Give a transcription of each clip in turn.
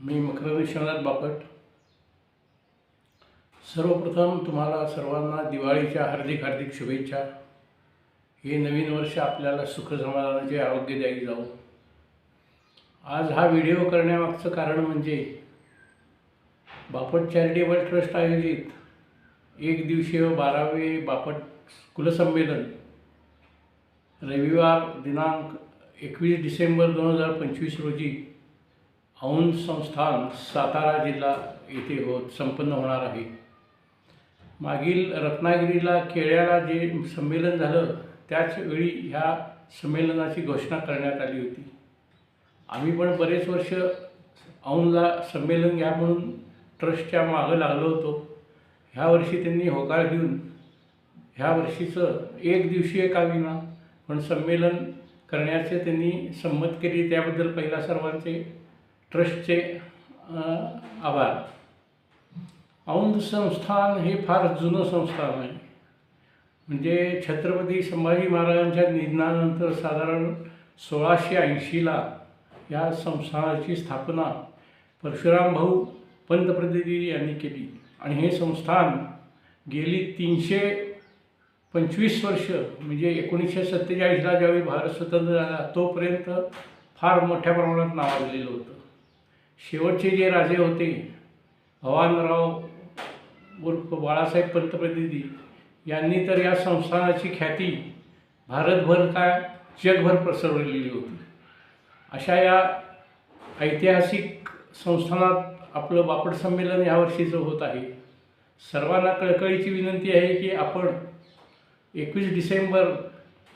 मी मकर विश्वनाथ बापट. सर्वप्रथम तुम्हाला सर्वांना दिवाळीच्या हार्दिक हार्दिक शुभेच्छा. हे नवीन वर्ष आपल्याला सुख समाधानाचे आरोग्यदायी जाऊ आज हा व्हिडिओ करण्यामागचं कारण म्हणजे बापट चॅरिटेबल ट्रस्ट आयोजित एक दिवसीय बारावे बापट कुलसंमेलन रविवार दिनांक एकवीस डिसेंबर दोन हजार पंचवीस रोजी औंध संस्थान सातारा जिल्हा येथे होत संपन्न होणार आहे. मागील रत्नागिरीला केळ्याला जे संमेलन झालं त्याच वेळी ह्या संमेलनाची घोषणा करण्यात आली होती. आम्ही पण बरेच वर्ष औंधला संमेलन घ्या म्हणून ट्रस्टच्या मागं लागलो होतो. ह्या वर्षी त्यांनी होकार देऊन ह्या वर्षीचं एक दिवशीय का विना पण संमेलन करण्याचे त्यांनी संमत केली. त्याबद्दल पहिला सर्वांचे ट्रस्टचे आभार. औंध संस्थान हे फार जुनं संस्थान आहे. म्हणजे छत्रपती संभाजी महाराजांच्या निधनानंतर साधारण सोळाशे ऐंशीला या संस्थानाची स्थापना परशुराम भाऊ पंतप्रतिनिधी यांनी केली. आणि हे संस्थान गेली तीनशे पंचवीस वर्ष म्हणजे एकोणीसशे सत्तेचाळीसला ज्यावेळी भारत स्वतंत्र झाला तोपर्यंत फार मोठ्या प्रमाणात नावाजलेलं होतं. शेवटचे जे राजे होते भवानराव उर्फ बाळासाहेब पंतप्रतिनिधी यांनी तर या संस्थानाची ख्याती भारतभर काय जगभर पसरवलेली होती. अशा या ऐतिहासिक संस्थानात आपलं बापट संमेलन यावर्षीचं होत आहे सर्वांना कळकळीची विनंती आहे की आपण एकवीस डिसेंबर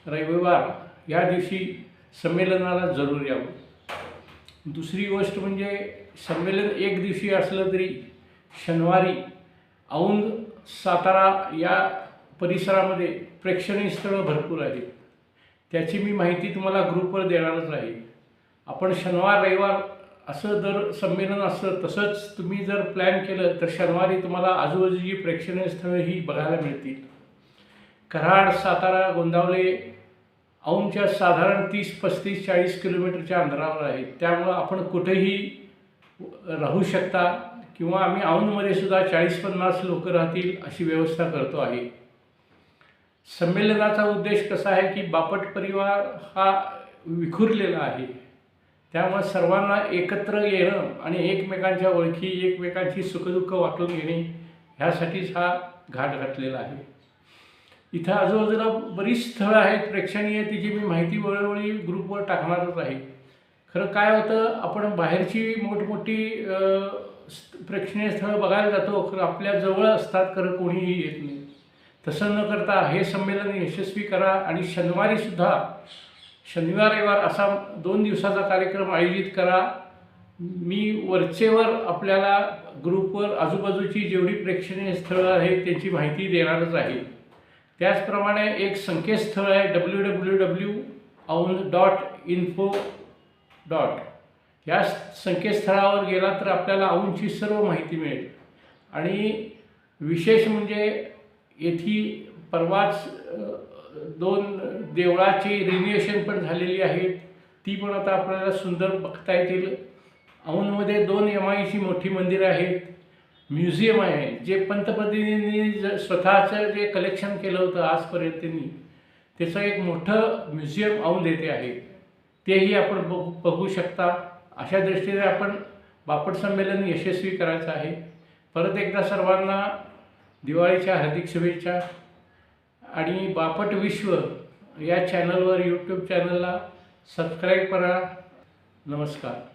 रविवार या दिवशी संमेलनाला जरूर यावं. दुसरी गोष्ट म्हणजे संमेलन एक दिवशी असलं तरी शनिवारी औंध सातारा या परिसरामध्ये प्रेक्षणीय स्थळं भरपूर आहेत. त्याची मी माहिती तुम्हाला ग्रुपवर देणारच आहे. आपण शनिवार रविवार असं जर संमेलन असतं तसंच तुम्ही जर प्लॅन केलं तर शनिवारी तुम्हाला आजूबाजूची प्रेक्षणीय स्थळं ही बघायला मिळतील. कराड सातारा गोंदावले औंधच्या साधारण तीस पस्तीस चाळीस किलोमीटरच्या अंतरावर आहे. त्यामुळं आपण कुठेही राहू शकता किंवा आम्ही औंधमध्ये सुद्धा चाळीस पन्नास लोक राहतील अशी व्यवस्था करतो आहे. संमेलनाचा उद्देश कसा आहे की बापट परिवार हा विखुरलेला आहे. त्यामुळे सर्वांना एकत्र येणं आणि एकमेकांच्या ओळखी एकमेकांची सुखदुःख वाटून घेणे ह्यासाठीच हा घाट घातलेला आहे. इथं आजूबाजूला बरीच स्थळं आहेत प्रेक्षणीय तिची मी माहिती वेळोवेळी ग्रुपवर टाकणारच आहे. खरं काय होतं आपण बाहेरची मोठमोठी प्रेक्षणीय स्थळं बघायला जातो खरं आपल्या जवळ असतात खरं कोणीही येत नाही. तसं न करता हे संमेलन यशस्वी करा आणि शनिवारीसुद्धा शनिवार रविवार असा दोन दिवसाचा कार्यक्रम आयोजित करा. मी वरचेवर आपल्याला ग्रुपवर आजूबाजूची जेवढी प्रेक्षणीय स्थळं आहेत त्यांची माहिती देणारच आहे. त्याचप्रमाणे एक संकेतस्थळ आहे W W W Aundh dot info dot या संकेतस्थळावर गेला तर आपल्याला औंधची सर्व माहिती मिळेल. आणि विशेष म्हणजे येथी परवाच दोन देवळाची रिन्युएशन पण झालेली आहेत. ती पण आता आपल्याला सुंदर बघता येतील. औंधमध्ये दोन एम आयची मोठी मंदिरं आहेत. म्युझियम आहे. जे पंतप्रतिनिधींनी स्वतःचं जे कलेक्शन केलं होतं आजपर्यंत त्यांनी त्याचं एक मोठं म्युझियम औंध येथे आहे. तेही आपण बघू बघू शकता. अशा दृष्टीने आपण बापट संमेलन यशस्वी करायचं आहे. परत एकदा सर्वांना दिवाळीच्या हार्दिक शुभेच्छा. आणि बापट विश्व या चॅनलवर यूट्यूब चॅनलला सबस्क्राईब करा. नमस्कार.